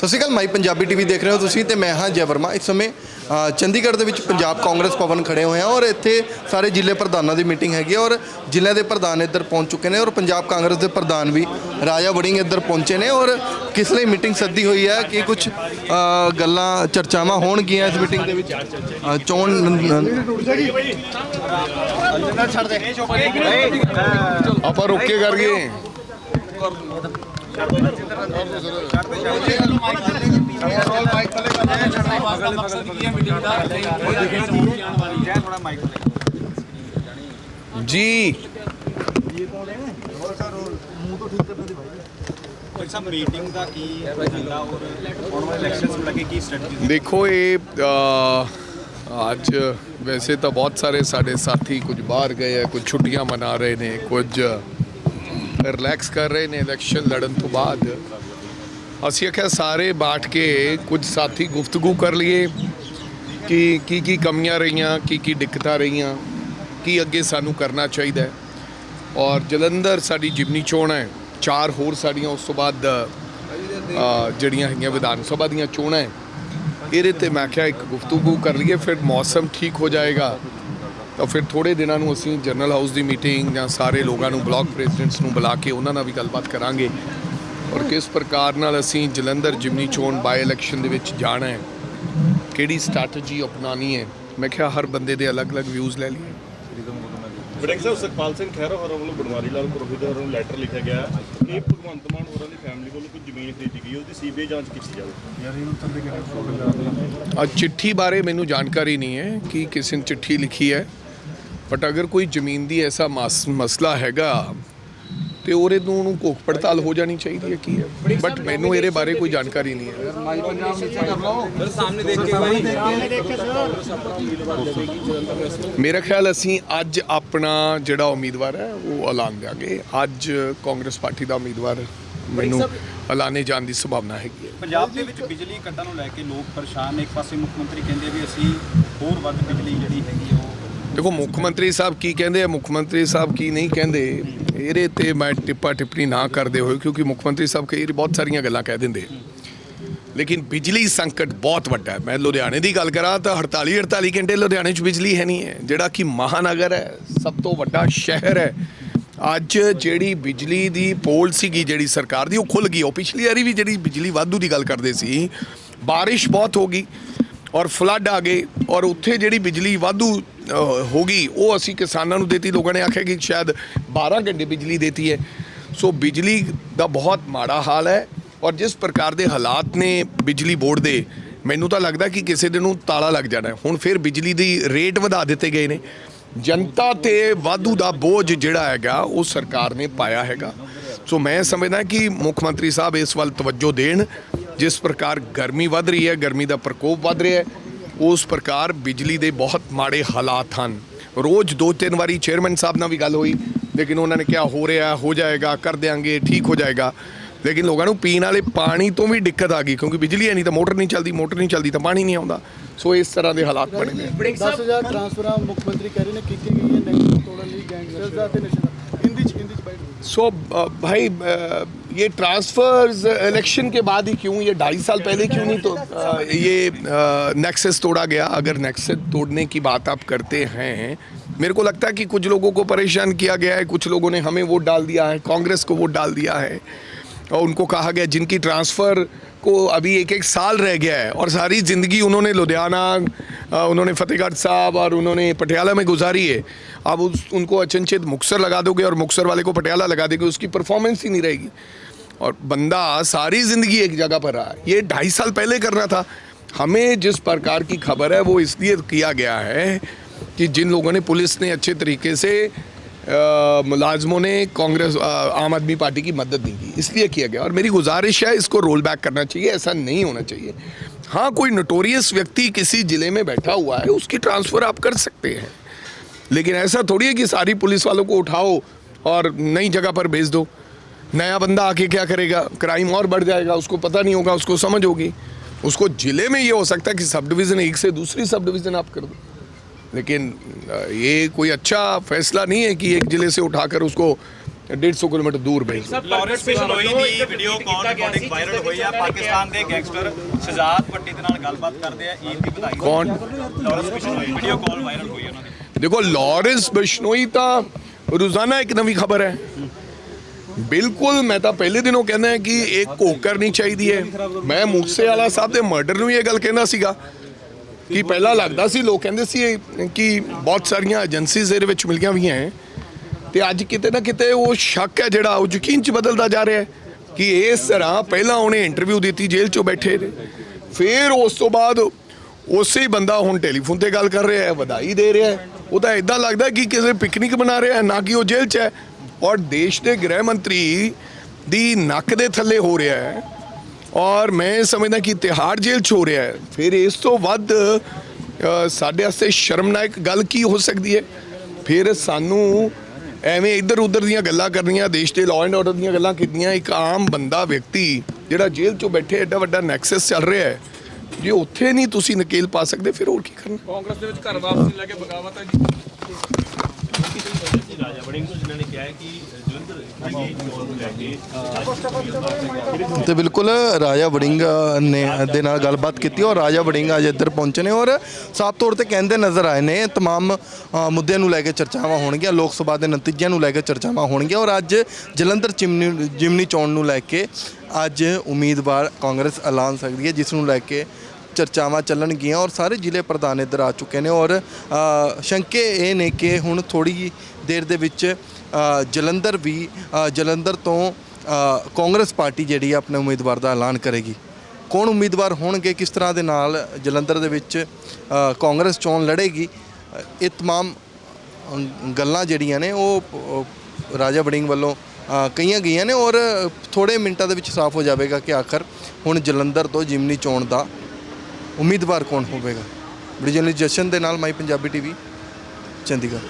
ਸਤਿ ਸ਼੍ਰੀ ਅਕਾਲ ਮਾਈ ਪੰਜਾਬੀ ਟੀਵੀ ਦੇਖ ਰਹੇ ਹੋ ਤੁਸੀਂ ਤੇ ਮੈਂ ਹਾਂ ਜੈ ਵਰਮਾ। ਇਸ ਸਮੇਂ ਅ, ਚੰਡੀਗੜ੍ਹ ਦੇ ਵਿੱਚ ਪੰਜਾਬ ਕਾਂਗਰਸ ਭਵਨ ਖੜੇ ਹੋਏ ਹਾਂ ਔਰ ਇੱਥੇ ਸਾਰੇ ਜ਼ਿਲ੍ਹੇ ਪ੍ਰਧਾਨਾਂ ਦੀ ਮੀਟਿੰਗ ਹੈਗੀ ਹੈ ਔਰ ਜ਼ਿਲ੍ਹਿਆਂ ਦੇ ਪ੍ਰਧਾਨ ਇੱਧਰ ਪਹੁੰਚ ਚੁੱਕੇ ਨੇ ਔਰ ਪੰਜਾਬ ਕਾਂਗਰਸ ਦੇ ਪ੍ਰਧਾਨ ਵੀ ਰਾਜਾ ਵੜਿੰਗ ਇੱਧਰ ਪਹੁੰਚੇ ਨੇ ਔਰ ਕਿਸ ਲਈ ਮੀਟਿੰਗ ਸੱਦੀ ਹੋਈ ਹੈ ਕਿ ਕੁਝ ਗੱਲਾਂ ਚਰਚਾਵਾਂ ਹੋਣਗੀਆਂ ਇਸ ਮੀਟਿੰਗ ਦੇ ਵਿੱਚ? ਅ, ਚੋਣ ਆਪਾਂ ਰੁੱਕ ਕੇ ਕਰ ਗਏ। ਜੀ ਸਭ ਮੀਟਿੰਗ ਦਾ ਕੀ ਅਜੰਡਾ ਔਰ ਆਉਣ ਵਾਲੇ ਇਲੈਕਸ਼ਨਸ ਨੂੰ ਲੈ ਕੀ ਸਟ੍ਰੈਟਜੀ ਦੇਖੋ ਇਹ ਅ, ਅੱਜ ਵੈਸੇ ਤਾਂ ਬਹੁਤ ਸਾਰੇ ਸਾਡੇ ਸਾਥੀ ਕੁਝ ਬਾਹਰ ਗਏ ਹੈ ਕੁਝ ਛੁੱਟੀਆਂ ਮਨਾ ਰਹੇ ਨੇ ਕੁਝ ਰਿਲੈਕਸ ਕਰ ਰਹੇ ਨੇ ਇਲੈਕਸ਼ਨ ਲੜਨ ਤੋਂ ਬਾਅਦ। ਅਸੀਂ ਆਖਿਆ, ਸਾਰੇ ਬਾਟ ਕੇ ਕੁਝ ਸਾਥੀ ਗੁਫ਼ਤਗੂ ਕਰ ਲਈਏ। ਕਿ ਕੀ ਕੀ ਕਮੀਆਂ ਰਹੀਆਂ, ਕੀ ਕੀ ਦਿੱਕਤਾਂ ਰਹੀਆਂ, ਕੀ ਅੱਗੇ ਸਾਨੂੰ ਕਰਨਾ ਚਾਹੀਦਾ ਹੈ। ਔਰ ਜਲੰਧਰ ਸਾਡੀ ਜਿਮਨੀ ਚੋਣ ਹੈ। ਚਾਰ ਹੋਰ ਸਾਡੀਆਂ ਉਸ ਤੋਂ ਬਾਅਦ ਜਿਹੜੀਆਂ ਹੈਗੀਆਂ ਵਿਧਾਨ ਸਭਾ ਦੀਆਂ ਚੋਣਾਂ ਹੈ। ਇਹਦੇ ਤੇ ਮੈਂ ਕਿਹਾ ਇੱਕ ਗੁਫ਼ਤਗੂ ਕਰ ਲਈਏ, ਫਿਰ ਮੌਸਮ ਠੀਕ ਹੋ ਜਾਏਗਾ। ਤਾਂ ਫਿਰ ਥੋੜੇ ਦਿਨਾਂ ਨੂੰ ਅਸੀਂ ਜਨਰਲ ਹਾਊਸ ਦੀ ਮੀਟਿੰਗ ਜਾਂ ਸਾਰੇ ਲੋਕਾਂ ਨੂੰ ਬਲਾਕ ਪ੍ਰੈਜ਼ੀਡੈਂਟਸ ਨੂੰ ਬੁਲਾ ਕੇ ਉਹਨਾਂ ਨਾਲ ਵੀ ਗੱਲਬਾਤ ਕਰਾਂਗੇ। ਔਰ ਕਿਸ ਪ੍ਰਕਾਰ ਨਾਲ ਅਸੀਂ ਜਲੰਧਰ ਜਿਮਨੀ ਚੋਣ ਬਾਈ ਇਲੈਕਸ਼ਨ ਦੇ ਵਿੱਚ ਜਾਣਾ ਹੈ ਕਿਹੜੀ ਸਟ੍ਰੈਟਜੀ ਅਪਣਾਣੀ ਹੈ ਮੈਂ ਕਿਹਾ ਹਰ ਬੰਦੇ ਦੇ ਅਲੱਗ-ਅਲੱਗ ਵਿਊਜ਼ ਲੈ ਲਈਏ। ਵਿਧਾਇਕ ਸਾਹਿਬ ਸੁਖਪਾਲ ਸਿੰਘ ਖਹਿਰਾ ਹੋਰਾਂ ਵੱਲੋਂ ਬਨਵਾਰੀ ਲਾਲ ਪੁਰੋਹਿਤ ਹੋਰਾਂ ਨੂੰ ਲੈਟਰ ਲਿਖਿਆ ਗਿਆ ਹੈ ਕਿ ਭਗਵੰਤ ਮਾਨ ਹੋਰਾਂ ਦੀ ਫੈਮਿਲੀ ਵੱਲੋਂ ਕੋਈ ਜ਼ਮੀਨ ਖਰੀਦੀ ਗਈ ਉਹਦੀ ਸੀਬੀਆਈ ਜਾਂਚ ਕੀਤੀ ਜਾਵੇ। ਆ ਚਿੱਠੀ ਬਾਰੇ ਮੈਨੂੰ ਜਾਣਕਾਰੀ ਨਹੀਂ ਹੈ ਕਿ ਕਿਸੇ ਨੇ ਚਿੱਠੀ ਲਿਖੀ ਹੈ। ਬਟ ਅਗਰ ਕੋਈ ਜ਼ਮੀਨ ਦੀ ਐਸਾ ਮਸ- ਮਸਲਾ ਹੈਗਾ ਤੇ ਉਹਦੇ ਨੂੰ ਉਹਨੂੰ ਕੋਖ ਪੜਤਾਲ ਹੋ ਜਾਣੀ ਚਾਹੀਦੀ ਹੈ ਕੀ ਹੈ? ਬਟ ਮੈਨੂੰ ਇਹਦੇ ਬਾਰੇ ਕੋਈ ਜਾਣਕਾਰੀ ਨਹੀਂ ਹੈ। ਮੇਰਾ ਖਿਆਲ ਅਸੀਂ ਅੱਜ ਆਪਣਾ ਜਿਹੜਾ ਉਮੀਦਵਾਰ ਹੈ ਉਹ ਐਲਾਨ ਦਿਆਂਗੇ ਅੱਜ ਕਾਂਗਰਸ ਪਾਰਟੀ ਦਾ ਉਮੀਦਵਾਰ ਮੈਨੂੰ ਐਲਾਨੇ ਜਾਣ ਦੀ ਸੰਭਾਵਨਾ ਹੈਗੀ ਹੈ। ਪੰਜਾਬ ਦੇ ਵਿੱਚ ਬਿਜਲੀ ਕੱਟਾਂ ਨੂੰ ਲੈ ਕੇ ਲੋਕ ਪਰੇਸ਼ਾਨ ਨੇ। ਇੱਕ ਪਾਸੇ ਮੁੱਖ ਮੰਤਰੀ ਕਹਿੰਦੇ ਵੀ ਅਸੀਂ ਹੋਰ ਵੱਧ ਬਿਜਲੀ ਜਿਹੜੀ ਹੈਗੀ ਦੇਖੋ, ਮੁੱਖ ਮੰਤਰੀ ਸਾਹਿਬ ਕੀ ਕਹਿੰਦੇ ਆ, ਮੁੱਖ ਮੰਤਰੀ ਸਾਹਿਬ ਕੀ ਨਹੀਂ ਕਹਿੰਦੇ, ਇਹਦੇ ਤੇ ਮੈਂ ਟਿੱਪਾ ਟਿੱਪਣੀ ਨਾ ਕਰਦੇ ਹੋਏ, ਕਿਉਂਕਿ ਮੁੱਖ ਮੰਤਰੀ ਸਾਹਿਬ ਕਈ ਬਹੁਤ ਸਾਰੀਆਂ ਗੱਲਾਂ ਕਹਿ ਦਿੰਦੇ ਲੇਕਿਨ ਬਿਜਲੀ ਸੰਕਟ ਬਹੁਤ ਵੱਡਾ ਹੈ। ਮੈਂ ਲੁਧਿਆਣੇ ਦੀ ਗੱਲ ਕਰਾਂ ਤਾਂ 48 48 ਘੰਟੇ ਲੁਧਿਆਣੇ 'ਚ ਬਿਜਲੀ ਹੈ ਨਹੀਂ ਹੈ, ਜਿਹੜਾ ਕਿ ਮਹਾਨਗਰ ਹੈ, ਸਭ ਤੋਂ ਵੱਡਾ ਸ਼ਹਿਰ ਹੈ। ਅੱਜ ਜਿਹੜੀ ਬਿਜਲੀ ਦੀ ਪੋਲ ਸੀਗੀ, ਜਿਹੜੀ ਸਰਕਾਰ ਦੀ, ਉਹ ਖੁੱਲ ਗਈ। ਉਹ ਪਿਛਲੀ ਵਾਰੀ ਵੀ ਜਿਹੜੀ ਬਿਜਲੀ ਵਾਧੂ ਦੀ ਗੱਲ ਕਰਦੇ ਸੀ, ਬਾਰਿਸ਼ ਬਹੁਤ ਹੋ ਗਈ ਔਰ ਫਲੱਡ ਆ ਗਏ ਔਰ ਉੱਥੇ ਜਿਹੜੀ ਬਿਜਲੀ ਵਾਧੂ ਹੋ ਗਈ। ਉਹ ਅਸੀਂ ਕਿਸਾਨਾਂ ਨੂੰ ਦੇਤੀ, ਲੋਕਾਂ ਨੇ ਆਖਿਆ ਕਿ ਸ਼ਾਇਦ 12 ਘੰਟੇ ਬਿਜਲੀ ਦੇਤੀ ਹੈ। ਸੋ ਬਿਜਲੀ ਦਾ ਬਹੁਤ ਮਾੜਾ ਹਾਲ ਹੈ ਔਰ ਜਿਸ ਪ੍ਰਕਾਰ ਦੇ ਹਾਲਾਤ ਨੇ ਬਿਜਲੀ ਬੋਰਡ ਦੇ, ਮੈਨੂੰ ਤਾਂ ਲੱਗਦਾ ਕਿ ਕਿਸੇ ਦਿਨ ਨੂੰ ਤਾਲਾ ਲੱਗ ਜਾਣਾ ਹੁਣ ਫਿਰ ਬਿਜਲੀ ਦੀ ਰੇਟ ਵਧਾ ਦਿੱਤੇ ਗਏ ਨੇ। ਜਨਤਾ ਤੇ ਵਾਧੂ ਦਾ ਬੋਝ ਜਿਹੜਾ ਹੈਗਾ, ਉਹ ਸਰਕਾਰ ਨੇ ਪਾਇਆ ਹੈਗਾ। ਸੋ ਮੈਂ ਸਮਝਦਾ ਕਿ ਮੁੱਖ ਮੰਤਰੀ ਸਾਹਿਬ ਇਸ ਵੱਲ ਤਵੱਜੋ ਦੇਣ। ਜਿਸ ਪ੍ਰਕਾਰ ਗਰਮੀ ਵੱਧ ਰਹੀ ਹੈ, ਗਰਮੀ ਦਾ ਪ੍ਰਕੋਪ ਵੱਧ ਰਿਹਾ ਹੈ ਉਸ ਪ੍ਰਕਾਰ ਬਿਜਲੀ ਦੇ ਬਹੁਤ ਮਾੜੇ ਹਾਲਾਤ ਹਨ ਰੋਜ਼ ਦੋ ਤਿੰਨ ਵਾਰੀ ਚੇਅਰਮੈਨ ਸਾਹਿਬ ਨਾਲ ਵੀ ਗੱਲ ਹੋਈ ਲੇਕਿਨ ਉਹਨਾਂ ਨੇ ਕਿਹਾ ਹੋ ਰਿਹਾ ਹੋ ਜਾਏਗਾ ਕਰ ਦਿਆਂਗੇ ਠੀਕ ਹੋ ਜਾਏਗਾ ਲੇਕਿਨ ਲੋਕਾਂ ਨੂੰ ਪੀਣ ਵਾਲੇ ਪਾਣੀ ਤੋਂ ਵੀ ਦਿੱਕਤ ਆ ਗਈ ਕਿਉਂਕਿ ਬਿਜਲੀ ਹੈ ਨਹੀਂ ਤਾਂ ਮੋਟਰ ਨਹੀਂ ਚੱਲਦੀ ਮੋਟਰ ਨਹੀਂ ਚੱਲਦੀ ਤਾਂ ਪਾਣੀ ਨਹੀਂ ਆਉਂਦਾ ਸੋ ਇਸ ਤਰ੍ਹਾਂ ਦੇ ਹਾਲਾਤ ਬਣੇ ਨੇ 10000 ਟ੍ਰਾਂਸਫਰਾਂ ਮੁੱਖ ਮੰਤਰੀ ਕਹਿ ਰਹੇ ਨੇ ਕੀਤੀ ਗਈ ਹੈ ਨੈਕਸਟ ਤੋੜਨ ਲਈ ਗੈਂਗਸਟਰਸ ਦਾ ਤੇ ਨਸ਼ਾ। ਹਿੰਦੀ ਚ ਹਿੰਦੀ ਚ ਬਾਈਟ ਦਿਓ। ये ट्रांसफर्स इलेक्शन के बाद ही क्यों? ये ढाई साल पहले क्यों नहीं तो अ, ये नेक्सस तोड़ा गया? अगर नेक्सस तोड़ने की बात आप करते हैं मेरे को लगता है कि कुछ लोगों को परेशान किया गया है। कुछ लोगों ने हमें वोट डाल दिया है कांग्रेस को वोट डाल दिया है। और उनको कहा गया जिनकी ट्रांसफ़र को अभी एक एक साल रह गया है और सारी ज़िंदगी उन्होंने लुधियाना उन्होंने फतेहगढ़ साहब और उन्होंने पटियाला में गुजारी है। अब उस, उनको अचनचेत मुक्सर लगा दोगे और मुक्सर वाले को पटियाला लगा दोगे, उसकी परफॉर्मेंस ही नहीं रहेगी। और बंदा सारी ज़िंदगी एक जगह पर रहा। ये ढाई साल पहले करना था। हमें जिस प्रकार की खबर है, वो इसलिए किया गया है कि जिन लोगों ने, पुलिस ने अच्छे तरीके से मुलाजमों ने कांग्रेस आम आदमी पार्टी की मदद नहीं की, इसलिए किया गया। और मेरी गुजारिश है इसको रोल बैक करना चाहिए, ऐसा नहीं होना चाहिए। हाँ कोई नोटोरियस व्यक्ति किसी ज़िले में बैठा हुआ है, उसकी ट्रांसफ़र आप कर सकते हैं। लेकिन ऐसा थोड़ी है कि सारी पुलिस वालों को उठाओ और नई जगह पर भेज दो। नया बंदा आके क्या करेगा? क्राइम और बढ़ जाएगा, उसको पता नहीं होगा, उसको समझ होगी। उसको ज़िले में ये हो सकता है कि सब डिवीज़न एक से दूसरी सब डिवीज़न आप कर दो। लेकिन अ, ये कोई अच्छा फैसला नहीं है कि एक ज़िले से उठाकर उसको 150 ਕਿਲੋਮੀਟਰ ਦੂਰ ਪਈ ਲਾਰੈਂਸ ਬਿਸ਼ਨੋਈ ਦੀ ਵੀਡੀਓ ਕਾਲ ਰਿਕਾਰਡਿੰਗ ਵਾਇਰਲ ਹੋਈ ਆ ਪਾਕਿਸਤਾਨ ਦੇ ਗੈਂਗਸਟਰ ਸ਼ਹਜ਼ਾਦ ਭੱਟੀ ਦੇ ਨਾਲ ਗੱਲਬਾਤ ਕਰਦੇ ਆ ਈਦ ਦੀ ਵਧਾਈ ਕੌਣ Lawrence Bishnoi video call viral ਹੋਈ ਉਹਨਾਂ ਦੀ ਦੇਖੋ ਲਾਰੈਂਸ ਬਿਸ਼ਨੋਈ ਤਾਂ ਰੋਜ਼ਾਨਾ ਇੱਕ ਨਵੀਂ ਖਬਰ ਹੈ ਬਿਲਕੁਲ ਮੈਂ ਤਾਂ ਪਹਿਲੇ ਦਿਨੋਂ ਕਹਿੰਦਾ ਕਿ ਇਹ ਘੋਖ ਕਰਨੀ ਚਾਹੀਦੀ ਹੈ ਮੈਂ ਮੂਸੇ ਵਾਲਾ ਸਾਹਿਬ ਦੇ ਮਰਡਰ ਨੂੰ ਵੀ ਇਹ ਗੱਲ ਕਹਿੰਦਾ ਸੀਗਾ ਕਿ ਪਹਿਲਾਂ ਲੱਗਦਾ ਸੀ? ਲੋਕ ਕਹਿੰਦੇ ਸੀ ਕਿ ਬਹੁਤ ਸਾਰੀਆਂ ਏਜੰਸੀਜ਼ ਇਹਦੇ ਵਿੱਚ ਮਿਲੀਆਂ ਹੋਈਆਂ ਹੈ। ਤੇ ਅੱਜ ਕਿਤੇ ਨਾ ਕਿਤੇ ਉਹ ਸ਼ੱਕ ਹੈ ਜਿਹੜਾ, ਉਹ ਯਕੀਨ ਚ ਬਦਲਦਾ ਜਾ ਰਿਹਾ ਹੈ ਕਿ ਇਸ ਤਰ੍ਹਾਂ ਪਹਿਲਾਂ ਉਹਨੇ ਇੰਟਰਵਿਊ ਦਿੱਤੀ, ਜੇਲ੍ਹ ਚੋਂ ਬੈਠੇ ਫਿਰ ਉਸ ਤੋਂ ਬਾਅਦ ਉਸੇ ਹੀ ਬੰਦਾ ਹੁਣ ਟੈਲੀਫੋਨ ਤੇ ਗੱਲ ਕਰ ਰਿਹਾ ਹੈ, ਵਧਾਈ ਦੇ ਰਿਹਾ ਹੈ। ਉਹ ਤਾਂ ਇਦਾਂ ਲੱਗਦਾ ਕਿ ਕਿਸੇ ਪਿਕਨਿਕ ਬਣਾ ਰਿਹਾ ਹੈ, ਨਾ ਕਿ ਉਹ ਜੇਲ੍ਹ 'ਚ ਹੈ। ਔਰ ਦੇਸ਼ ਦੇ ਗ੍ਰਹਿ ਮੰਤਰੀ ਦੀ ਨੱਕ ਦੇ ਥੱਲੇ ਹੋ ਰਿਹਾ ਹੈ। ਔਰ ਮੈਂ ਸਮਝਦਾ ਕਿ ਤਿਹਾੜ ਜੇਲ੍ਹ 'ਚ ਹੋ ਰਿਹਾ ਹੈ। ਫਿਰ ਇਸ ਤੋਂ ਵੱਧ ਸਾਡੇ ਵਾਸਤੇ ਸ਼ਰਮਨਾਇਕ ਗੱਲ ਕੀ ਹੋ ਸਕਦੀ ਹੈ? ਫਿਰ ਸਾਨੂੰ ਐਵੇਂ ਇੱਧਰ ਉੱਧਰ ਦੀਆਂ ਗੱਲਾਂ ਕਰਨੀਆਂ ਦੇਸ਼ ਦੇ ਲਾਅ ਐਂਡ ਆਰਡਰ ਦੀਆਂ ਗੱਲਾਂ ਕੀਤੀਆਂ ਇੱਕ ਆਮ ਬੰਦਾ ਵਿਅਕਤੀ ਜਿਹੜਾ ਜੇਲ੍ਹ 'ਚੋਂ ਬੈਠੇ ਐਡਾ ਵੱਡਾ ਨੈਕਸਸ ਚੱਲ ਰਿਹਾ ਹੈ ਜੇ ਉੱਥੇ ਨਹੀਂ ਤੁਸੀਂ ਨਕੇਲ ਪਾ ਸਕਦੇ ਫਿਰ ਹੋਰ ਕੀ ਕਰਨਾ? ਕਾਂਗਰਸ ਦੇ ਵਿੱਚ ਘਰ ਵਾਪਸੀ ਲੈ ਕੇ ਬਗਾਵਤ ਹੈ ਜੀ ਰਾਜਾ ਵੜਿੰਗ ਨੂੰ ਜਿਨ੍ਹਾਂ ਨੇ ਕਿਹਾ ਹੈ ਕਿ ਜਲੰਧਰ ਦੀ ਚੋਣ ਨੂੰ ਲੈ ਕੇ ਤੇ ਬਿਲਕੁਲ ਰਾਜਾ ਵੜਿੰਗ ਨੇ ਦੇ ਨਾਲ ਗੱਲਬਾਤ ਕੀਤੀ ਔਰ ਰਾਜਾ ਵੜਿੰਗ ਅੱਜ ਇੱਧਰ ਪਹੁੰਚੇ ਨੇ ਔਰ ਸਾਫ਼ ਤੌਰ ਤੇ ਕਹਿੰਦੇ ਨਜ਼ਰ ਆਏ ਨੇ तमाम ਅ, ਮੁੱਦਿਆਂ ਨੂੰ ਲੈ ਕੇ ਚਰਚਾਵਾਂ ਹੋਣਗੀਆਂ ਲੋਕ ਸਭਾ ਦੇ ਨਤੀਜਿਆਂ ਨੂੰ ਲੈ ਕੇ ਚਰਚਾਵਾਂ ਹੋਣਗੀਆਂ ਔਰ ਅੱਜ ਜਲੰਧਰ ਚਿਮਨੀ ਜਿਮਨੀ ਚੋਣ ਨੂੰ ਲੈ ਕੇ ਅੱਜ ਉਮੀਦਵਾਰ ਕਾਂਗਰਸ ਐਲਾਨ ਸਕਦੀ ਹੈ ਜਿਸ ਨੂੰ ਲੈ ਕੇ ਚਰਚਾਵਾਂ ਚੱਲਣਗੀਆਂ ਔਰ ਸਾਰੇ ਜ਼ਿਲ੍ਹੇ ਪ੍ਰਧਾਨ ਇੱਧਰ ਆ ਚੁੱਕੇ ਨੇ ਔਰ ਅ, ਸ਼ੰਕੇ ਇਹ ਨੇ ਕਿ ਹੁਣ ਥੋੜੀ ਦੇਰ ਦੇ ਵਿੱਚ ਅ, ਜਲੰਧਰ ਵੀ ਅ, ਜਲੰਧਰ ਤੋਂ ਅ, ਕਾਂਗਰਸ ਪਾਰਟੀ ਜਿਹੜੀ ਆ ਆਪਣੇ ਉਮੀਦਵਾਰ ਦਾ ਐਲਾਨ ਕਰੇਗੀ ਕੌਣ ਉਮੀਦਵਾਰ ਹੋਣਗੇ ਕਿਸ ਤਰ੍ਹਾਂ ਦੇ ਨਾਲ ਜਲੰਧਰ ਦੇ ਵਿੱਚ ਅ, ਕਾਂਗਰਸ ਚੋਣ ਲੜੇਗੀ ਅ, ਇਹ तमाम ਅ, ਗੱਲਾਂ ਜਿਹੜੀਆਂ ਨੇ ਉਹ ਅ, ਰਾਜਾ ਵੜਿੰਗ ਵੱਲੋਂ ਅ, ਕਹੀਆਂ ਗਈਆਂ ਨੇ ਔਰ ਥੋੜੇ ਮਿੰਟਾਂ ਦੇ ਵਿੱਚ ਸਾਫ਼ ਹੋ ਜਾਵੇਗਾ ਕਿ ਆਖਰ ਹੁਣ ਜਲੰਧਰ ਤੋਂ ਜਿਮਨੀ ਚੋਣ ਦਾ ਉਮੀਦਵਾਰ ਕੌਣ ਹੋਵੇਗਾ ਬੜੀ ਜਰਨਲਿਸਟ ਜਸ਼ਨ ਦੇ ਨਾਲ ਮਾਈ ਪੰਜਾਬੀ ਟੀਵੀ ਚੰਡੀਗੜ੍ਹ